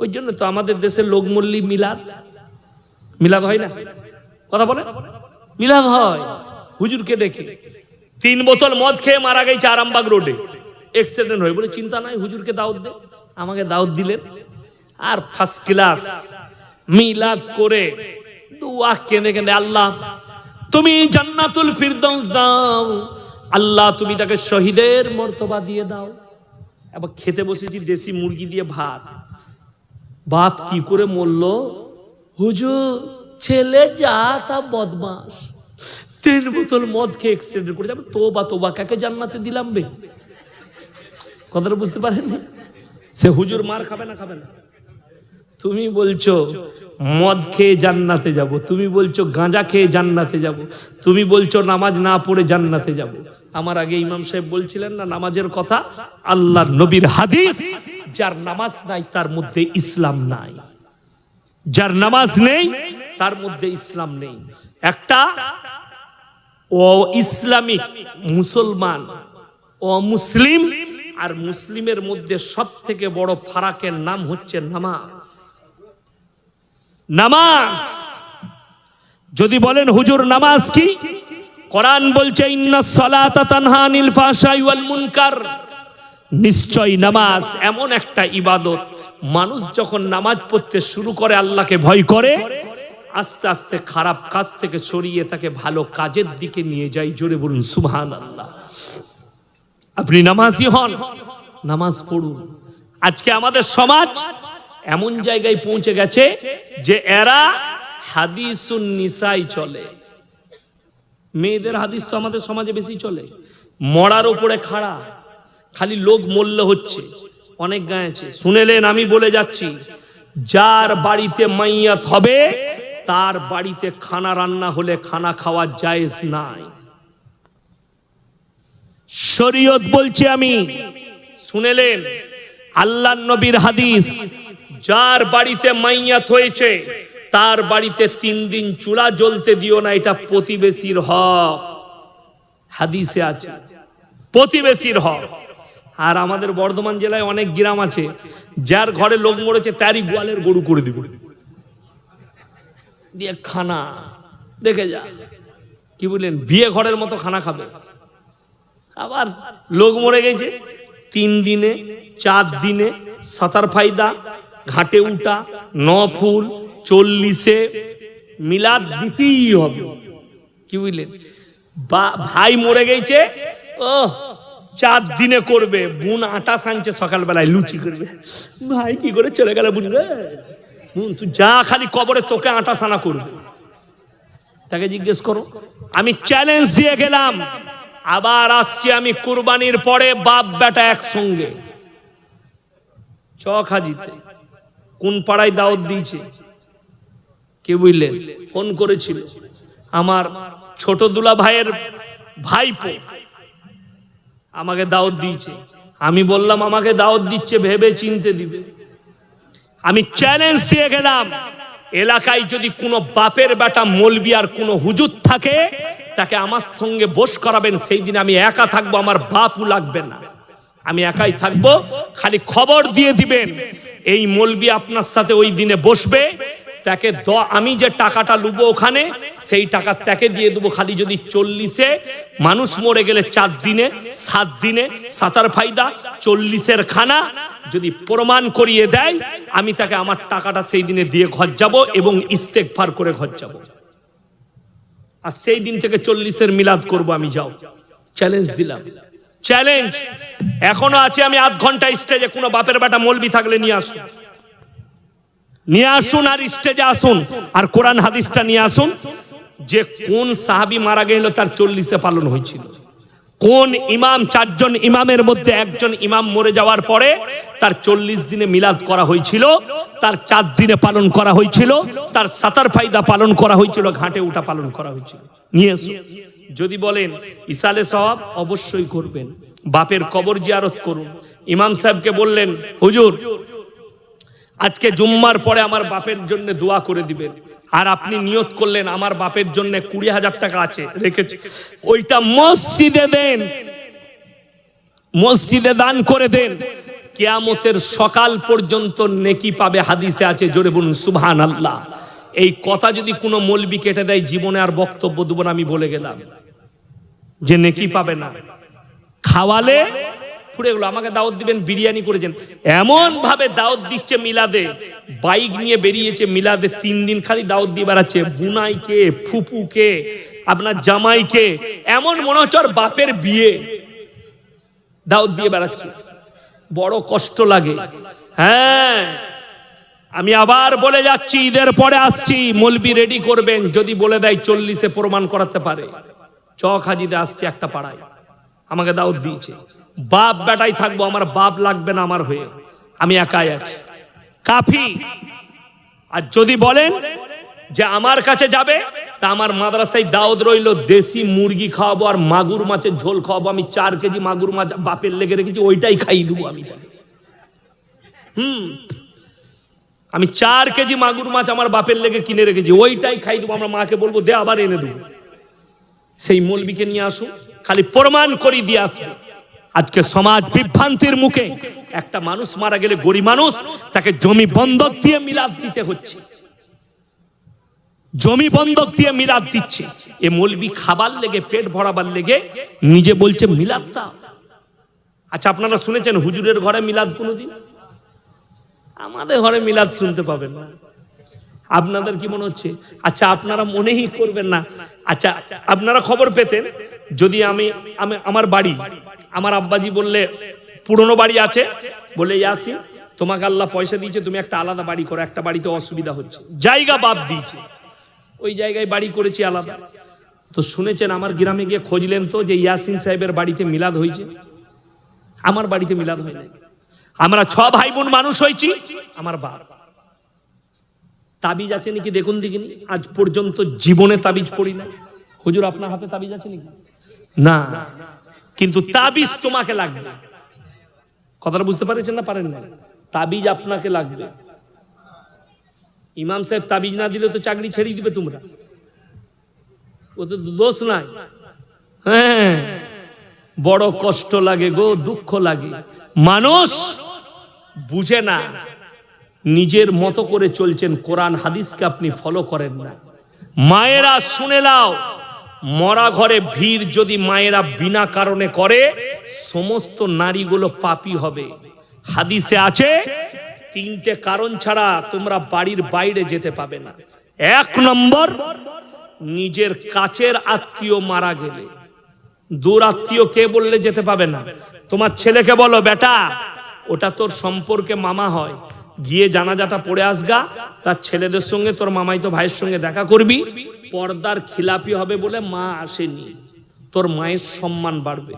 ওই জন্য তো আমাদের দেশে লোক মল্লি মিলাদ। মিলাদ হয় না? কথা বলে? মিলাদ হয়। হুজুরকে ডেকে। তিন বোতল মদ খেয়ে মারা গেছে আরামবাগ রোডে। এক্সিডেন্ট হয়ে বলে চিন্তা নাই, হুজুরকে দাওয়াত দে। আমাকে দাওয়াত দিলেন। আর ফার্স্ট ক্লাস মিলাদ করে দুয়া কেঁদে কেঁদে, আল্লাহ, তুমি জান্নাতুল ফিরদৌস দাও। আল্লাহ, তুমি তাকে শহীদের মর্তবা দিয়ে দাও। এবার খেতে বসেছি দেশি মুরগি দিয়ে ভাত। বাপ কি করে মরল? হুজুর ছেলে যা তা বদমাস তিন বোতল মদ খেয়ে এক্সিডেন্ট করে যাবে তো বা তো বা কাকে জান্নাতে দিলাম বে? কথাটা বুঝতে পারেন সে হুজুর মার খাবে না খাবে না। তুমি বলছো মদ খেয়ে জান্নাতে যাব। তুমি বলছো গাঁজা খেয়ে জান্নাতে যাব। তুমি বলছো নামাজ না পড়ে জান্নাতে যাব। আমার আগে ইমাম সাহেব বলছিলেন না নামাজের কথা আল্লাহ নবীর হাদিস। যার নামাজ নাই, তার মধ্যে ইসলাম নাই। যার নামাজ নেই, তার মধ্যে ইসলাম নেই। একটা ও ইসলামিক মুসলমান ও মুসলিম আর মুসলিমের মধ্যে সব থেকে বড় ফারাকের নাম হচ্ছে নামাজ। নামাজ! যদি বলেন, হুজুর, নামাজ কি? কোরআন বলছে, ইন্না সালাতা তানহা আনিল ওয়াল মুনকার। নিশ্চয় নামাজ এমন একটা ইবাদত। মানুষ যখন নামাজ পড়তে শুরু করে, আল্লাহকে ভয় করে, আস্তে আস্তে খারাপ কাজ থেকে সরিয়ে তাকে ভালো কাজের দিকে নিয়ে যায়। জোরে বলুন সুবহান আল্লাহ আপনি নামাজি হন? নামাজ পড়ুন। আজকে আমাদের সমাজ এমন জায়গায় পৌঁছে গেছে যে এরা হাদিসুন নিসাই চলে। মেয়েদের হাদিস তো আমাদের সমাজে বেশি চলে। মরার ওপরে খাড়া। খালি লোক মূল্য হচ্ছে। অনেক গায়ে আছে। শুনেলেন, আমি বলে যাচ্ছি, যার বাড়িতে মাইয়াত হবে, তার বাড়িতে খানা রান্না হলে খানা খাওয়া জায়েজ নাই। শরীয়ত বলছি আমি, শুনেলেন, আল্লাহ নবীর হাদিস, যার বাড়িতে মাইয়াত হয়েছে, তার বাড়িতে তিন দিন চুলা জ্বলতে দিও না, এটা প্রতিবেশীর হক। হাদিসে আছে। প্রতিবেশীর হক। আর আমাদের বর্ধমান জেলায় অনেক গ্রাম আছে, যার ঘরে লোক মরেছে, তারই গোয়ালের গরু করে দিব। দিয়ে খানা, দেখে যা। কি বললেন? বিয়ে ঘরের মতো খানা খাবে। আবার লোক মরে গেছে, তিন দিনে, চার দিনে, সাতার ফায়দা, ঘাটে উঠা ন ফুল, চল্লিশে, মিলাদ দিতেই হবে। কি বুঝলেন ভাই মরে গেছে ও চার দিনে করবে, বোন আটা সানছে সকালবেলায়, লুচি করবে। ভাই, কি করে চলে গেল বুন বোন, তুই যা খালি কবরে তোকে আটা সানা করবে। তাকে জিজ্ঞেস করো, আমি চ্যালেঞ্জ দিয়ে গেলাম, আবার আসছি আমি কুরবানির পরে বাপ বেটা একসঙ্গে। হাজিতে, কোন পাড়ায় দাওয়াত দিয়েছে? কে বুঝলেন ফোন করেছিল। আমার ছোট দুলা ভাইয়ের ভাইপো। আমাকে দাওয়াত দিয়েছে। আমি বললাম, আমাকে দাওয়াত দিচ্ছে, ভেবে চিনতে দিবে। আমি চ্যালেঞ্জ দিয়ে গেলাম, এলাকায় যদি কোনো বাপের বেটা মলবি আর কোনো হুজুর থাকে, তাকে আমার সঙ্গে বস করাবেন, সেই দিন আমি একা থাকব, আমার বাপও লাগবে না। আমি একাই থাকব, খালি খবর দিয়ে দিবেন, এই মলবি আপনার সাথে ওই দিনে বসবে তাকে আমি যে টাকাটা লুবো ওখানে, সেই টাকা তাকে দিয়ে দেবো খালি যদি চল্লিশে। মানুষ মরে গেলে চার দিনে, সাত দিনে, সাতার ফায়দা চল্লিশের খানা। যদি প্রমাণ করিয়ে দেয়, আমি তাকে আমার টাকাটা সেই দিনে দিয়ে ঘর যাব এবং ইস্তেকফার করে ঘর যাব। আর সেই দিন থেকে চল্লিশের মিলাদ করব আমি, যাও। চ্যালেঞ্জ দিলাম। চ্যালেঞ্জ এখনও আছে আমি আধ ঘণ্টা স্টেজে কোনো বাপের বেটা মলবি থাকলে নিয়ে আসুন। নিয়ে আসুন আর স্টেজে আসুন। আর কোরআন হাদিসটা নিয়ে আসুন। যে কোন সাহাবি মারা গেল তার চল্লিশে পালন হয়েছিল। কোন ইমাম, চারজন ইমামের মধ্যে একজন ইমাম মরে যাওয়ার পরে তার চল্লিশ দিনে মিলাদ করা হয়েছিল, তার চার দিনে পালন করা হয়েছিল, তার সাতার ফাইদা পালন করা হয়েছিল, ঘাটে উঠা পালন করা হয়েছিল। নিয়ে। যদি বলেন ইসালে সওয়াব অবশ্যই করবেন। বাপের কবর জিয়ারত করুন। ইমাম সাহেবকে বললেন, হুজুর আজকে জুম্মার পরে আমার বাপের জন্য দোয়া করে দিবেন। আর আপনি নিয়ত করলেন, আমার বাপের জন্য কুড়ি হাজার টাকা আছে, রেখেছে। ওইটা মসজিদে দেন। মসজিদে দান করে দেন। কেয়ামতের সকাল পর্যন্ত নেকি পাবে হাদিসে আছে, জোরে বলুন সুবহান আল্লাহ এই কথা যদি কোনো মলবি কেটে দেয়, জীবনে আর বক্তব্য দেবো না, আমি বলে গেলাম। যে নেকি পাবে না। খাওয়ালে পুড়ে গেলো, আমাকে দাওয়াত দিবেন, বিরিয়ানি করেছেন এমন ভাবে দাওয়াত দিচ্ছে মিলাদে। বাইক নিয়ে বেরিয়েছে মিলাদে, তিন দিন খালি দাওয়াত দিয়ে বেড়াচ্ছে। বুনাইকে, ফুপুকে, আপনার জামাইকে, এমন মনে হচ্ছে বাপের বিয়ে দাওয়াত দিয়ে বেড়াচ্ছে। বড় কষ্ট লাগে। হ্যাঁ আমি আবার বলে যাচ্ছি, ঈদের পরে আসছি, মলবি রেডি করবেন, যদি বলে দেয় চল্লিশে প্রমাণ করাতে পারে। চক হাজিতে আসছে একটা পাড়ায়। আমাকে দাওয়াত দিয়েছে। বাপ বেটাই থাকব, আমার বাপ লাগবে না আমার হয়ে। আমি একাই আছি। কাফি। আর যদি বলেন যে আমার কাছে যাবে, তা আমার মাদ্রাসায় দাওয়াত রইল, দেশি মুরগি খাওয়াবো আর মাগুর মাছের ঝোল খাওয়াবো। আমি চার কেজি মাগুর মাছ বাপের লেগে রেখেছি, ওইটাই খাইয়ে দেবো আমি। হুম। আমি চার কেজি মাগুর মাছ আমার বাপের লেগে কিনে রেখেছি, ওইটাই খাই দেবো। আমরা মাকে বলব, দে আবার এনে দেবো। সেই মলবিকে নিয়ে আসুন, খালি প্রমাণ করি দিয়ে আসব আজকে সমাজ বিভ্রান্তির মুখে একটা মানুষ মারা গেলে গরিব মানুষ, তাকে জমি বন্ধক দিয়ে মিলাদ দিতে হচ্ছে। জমি বন্ধক দিয়ে মিলাদ দিচ্ছে। এ মলবি খাবার লেগে, পেট ভরাবার লেগে নিজে বলছে, মিলাদ দাও। আচ্ছা আপনারা শুনেছেন হুজুরের ঘরে মিলাদ কোনোদিন? আমাদের ঘরে মিলাদ শুনতে পাবেন না। আপনাদের কি মনে হচ্ছে? আচ্ছা আপনারা মনেই করবেন না। আচ্ছা আপনারা খবর পেতেন, যদি আমি আমি, আমার বাড়ি আমার আব্বাজি বললে, পুরনো বাড়ি আছে? বলে ইয়াসি তোমাকে আল্লাহ পয়সা দিয়েছে, তুমি একটা আলাদা বাড়ি করো, একটা বাড়িতে অসুবিধা হচ্ছে। জায়গা বাদ দিয়েছে। ওই জায়গায় বাড়ি করেছি আলাদা। তো শুনেছেন, আমার গ্রামে গিয়ে খুঁজলেন তো যে ইয়াসিন সাহেবের বাড়িতে মিলাদ হয়েছে? আমার বাড়িতে মিলাদ হয় আমরা ছ ভাই বোন মানুষ হয়েছি, আমার বাপ। তাবিজ আছে নাকি দেখুন দেখিনি? আজ পর্যন্ত জীবনে তাবিজ পড়ি না হুজুর, আপনার হাতে তাবিজ আছে নাকি? না। কিন্তু তাবিজ তোমাকে লাগবে। কথাটা বুঝতে পারছেন না পারেন না তাবিজ আপনাকে লাগবে। ইমাম সাহেব তাবিজ না দিলে তো চাকরি ছেড়ে দিবে তোমরা। ও তো দোষ নাই। হ্যাঁ। বড় কষ্ট লাগে গো, দুঃখ লাগে। মানুষ বুঝে না, নিজের মতো করে চলছেন। কোরআন, হাদিসকে আপনি ফলো করেন না। মায়েরা শুনে নাও। মরা ঘরে ভিড় যদি মায়েরা বিনা কারণে করে, সমস্ত নারীগুলো পাপী হবে। হাদিসে আছে, তিনটে কারণ ছাড়া তোমরা বাড়ির বাইরে যেতে পাবে না। এক নম্বর, নিজের কাছের আত্মীয় মারা গেলে। দূর আত্মীয় কে বললে যেতে পাবে না? তোমার ছেলেকে বলো, বেটা, ওটা তোর সম্পর্কে মামা হয়। গিয়ে জানাজাটা পড়ে আসগা, তার ছেলেদের সঙ্গে, তোর মামাই তো ভাইয়ের সঙ্গে দেখা করবি, পর্দার খিলাপি হবে বলে মা আসেনি, তোর মায়ের সম্মান বাড়বে।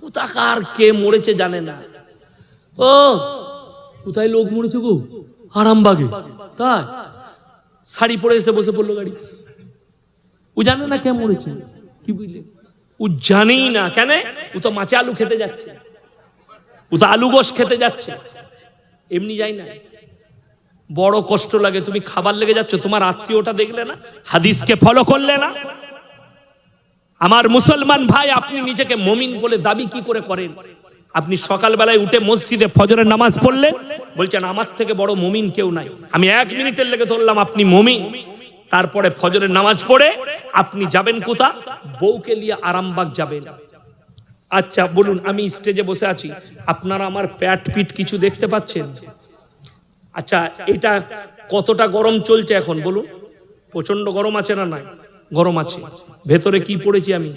কোথাকার কে মরেছে জানে না। ও, কোথায় লোক মরেছে গো? আরামবাগে। তাই? শাড়ি পরে এসে বসে পড়ল গাড়ি। ও জানে না কে মরেছে। কি বুঝলে? ও জানেই না। কেন? ও তো মাছে আলু খেতে যাচ্ছে। ও তো আলু গোস খেতে যাচ্ছে। এমনি যাই না। বড় কষ্ট লাগে, তুমি খাবার লেগে যাচ্ছ, তোমার আত্মীয়টা দেখলে না, হাদিসকে ফলো করলে না। আমার মুসলমান ভাই, আপনি নিজেকে মমিন বলে দাবি কি করে করেন? আপনি সকালবেলায় উঠে মসজিদে ফজরের নামাজ পড়লেন, বলছেন, আমার থেকে বড় মমিন কেউ নাই। আমি এক মিনিটের লেগে ধরলাম, আপনি মমিন। তারপরে ফজরের নামাজ পড়ে, আপনি যাবেন কোথা বউকে নিয়ে আরামবাগ যাবেন। আচ্ছা বলুন, আমি স্টেজে বসে আছি। আপনারা আমার প্যাট পিট কিছু দেখতে পাচ্ছেন? আচ্ছা এটা কতটা গরম চলছে এখন, বলুন? প্রচণ্ড গরম আছে না নাই? গরম আছে। ভেতরে কি পড়েছি আমি?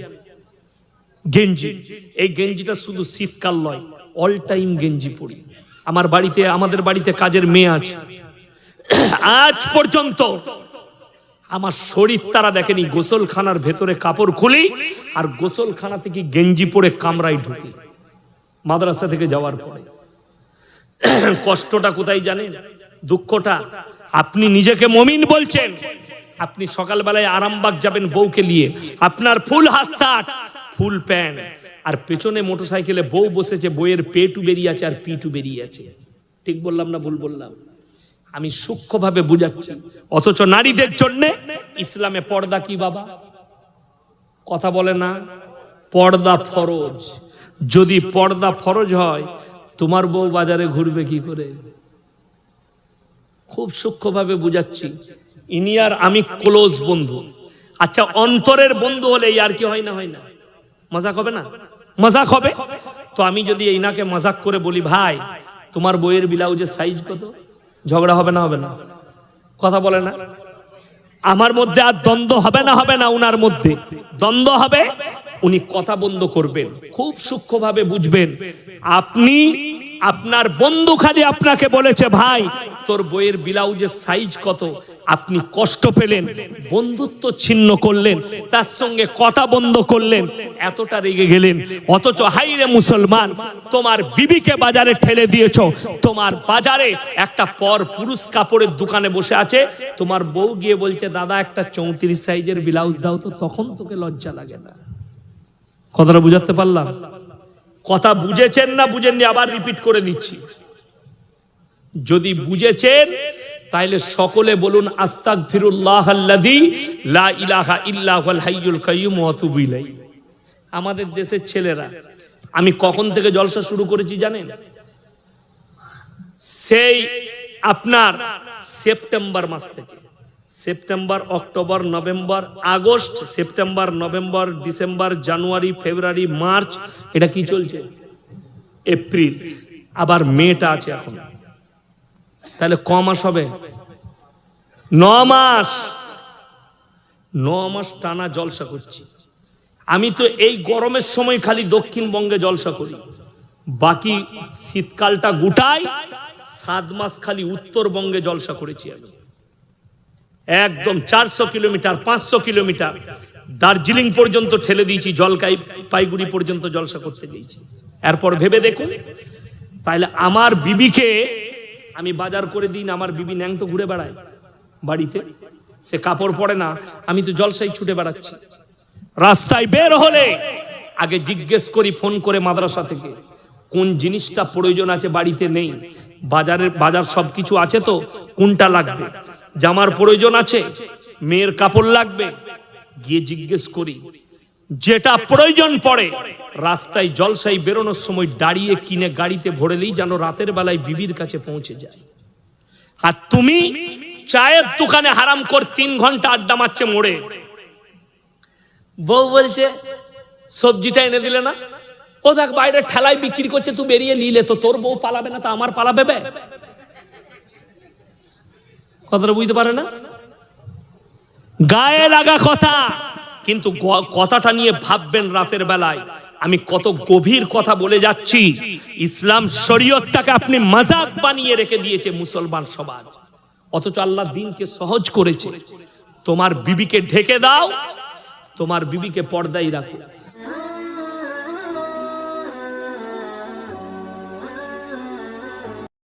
গেঞ্জি। এই গেঞ্জিটা শুধু শীতকাল নয় অল টাইম গেঞ্জি পরি। আমার বাড়িতে, আমাদের বাড়িতে কাজের মেয়ে আছে। আজ পর্যন্ত আমার শরীর তারা দেখেনি, গোসলখানার ভেতরে কাপড় খুলি আর গোসলখানা থেকে গেঞ্জি পরে কামরায় ঢুকি। মাদ্রাসা থেকে যাওয়ার পরে। কষ্টটা কোথায় জানেন? দুঃখটা, আপনি নিজেকে মমিন বলছেন। আপনি সকালবেলায় আরামবাগ যাবেন বউকে নিয়ে। আপনার ফুল হাত শার্ট ফুল প্যান্ট। আর পেছনে মোটরসাইকেলে বউ বসেছে বইয়ের পেটু বেরিয়ে আছে আর পিটু বেরিয়ে আছে। ঠিক বললাম না ভুল বললাম? আমি সূক্ষ্মভাবে বুঝাচ্ছি। অথচ নারীদের জন্য ইসলামে পর্দা কি বাবা? কথা বলে না? পর্দা ফরজ। যদি পর্দা ফরজ হয়, তোমার বউ বাজারে ঘুরবে কি করে? খুব সূক্ষ্মভাবে বুঝাচ্ছি। ইনি আর আমি ক্লোজ বন্ধু। আচ্ছা অন্তরের বন্ধু হলে আর কি হয় না হয় না? মজাক হবে না? মজাক হবে? তো আমি যদি এইনাকে মজাক করে বলি, ভাই, তোমার বইয়ের ব্লাউজের সাইজ কত? ঝগড়া হবে না হবে না। কথা বলে না। আমার মধ্যে আর দ্বন্দ্ব হবে না হবে না উনার মধ্যে। দ্বন্দ্ব হবে, উনি কথা বন্ধ করবেন। খুব সূক্ষ্মভাবে বুঝবেন। আপনি আপনার বন্ধু খালি আপনাকে বলেছে, ভাই, তোর বইয়ের ব্লাউজের সাইজ কত? আপনি কষ্ট পেলেন, বন্ধুত্ব ছিন্ন করলেন, তার সঙ্গে কথা বন্ধ করলেন, এতটা রেগে গেলেন। অথচ হাইরে মুসলমান, তোমার বিবিকে বাজারে ঠেলে দিয়েছ। তোমার বাজারে একটা পর পুরুষ কাপড়ের দোকানে বসে আছে। তোমার বউ গিয়ে বলছে, দাদা, একটা চৌত্রিশ সাইজের ব্লাউজ দাও তো, তখন তোকে লজ্জা লাগে না। কথাটা বুঝাতে পারলাম? কথা বুঝেছেন না বুঝেননি, আবার রিপিট করে দিচ্ছি যদি বুঝেছেন তাহলে সকলে বলুন আস্তাক ফিরুল্লাহ লা ইলাহা ইল্লা হুয়াল হাইয়ুল কাইয়্যুম ওয়া আতুবু ইলাইহি। আমাদের দেশের ছেলেরা, আমি কখন থেকে জলসা শুরু করেছি জানেন? সেই আপনার সেপ্টেম্বর মাস থেকে। September, October, November, August, September, November, December, January, February, March, এটা কি চলছে? এপ্রিল। আবার মেটা আছে এখন। তাহলে ক মাস হবে? ন মাস। ন মাস টানা জলসা করছি। আমি তো এই গরমের সময় খালি দক্ষিণবঙ্গে জলসা করি। বাকি শীতকালটা গুটাই সাত মাস খালি উত্তরবঙ্গে জলসা করেছি আমি। একদম চারশো কিলোমিটার, পাঁচশো কিলোমিটার। দার্জিলিং পর্যন্ত ঠেলে দিয়েছি, জলকাই পাইগুড়ি পর্যন্ত জলসা করতে গিয়েছি। এরপর ভেবে দেখুন তাহলে আমার বিবিকে আমি বাজার করে দিন, আমার বিবি ন্যাং তো ঘুরে বেড়ায় বাড়িতে। সে কাপড় পরে না, আমি তো জলসাই ছুটে বেড়াচ্ছি। রাস্তায় বের হলে আগে জিজ্ঞেস করি ফোন করে মাদ্রাসা থেকে, কোন জিনিসটা প্রয়োজন আছে বাড়িতে নেই? বাজারের বাজার সব কিছু আছে তো, কোনটা লাগবে? জামার প্রয়োজন আছে, মেয়ের কাপড় লাগবে। গিয়ে জিজ্ঞেস করি, যেটা প্রয়োজন পড়ে, রাস্তায় জলসাই বেরোনোর সময় দাঁড়িয়ে কিনে গাড়িতে ভরেলেই যেন রাতের বেলায় বিবির কাছে পৌঁছে যায়। আর তুমি চায়ের দোকানে হারাম কর, তিন ঘণ্টা আড্ডা মারছে মোড়ে। বউ বলছে, সবজিটা এনে দিলে না? ও দেখ বাইরে ঠেলায় বিক্রি করছে, তুই বেরিয়ে নিলে তো তোর বউ পালাবে না, তা আমার পালাবে? কথাটা বুঝতে পারে না? গায়ে লাগা কথা, কিন্তু কথাটা নিয়ে ভাববেন রাতের বেলায়। আমি কত গভীর কথা বলে যাচ্ছি। ইসলাম শরীয়তটাকে আপনি মাজাক বানিয়ে রেখে দিয়েছে মুসলমান সমাজ। অথচ আল্লাহ দিনকে সহজ করেছে। তোমার বিবিকে ঢেকে দাও, তোমার বিবিকে পর্দায় রাখো।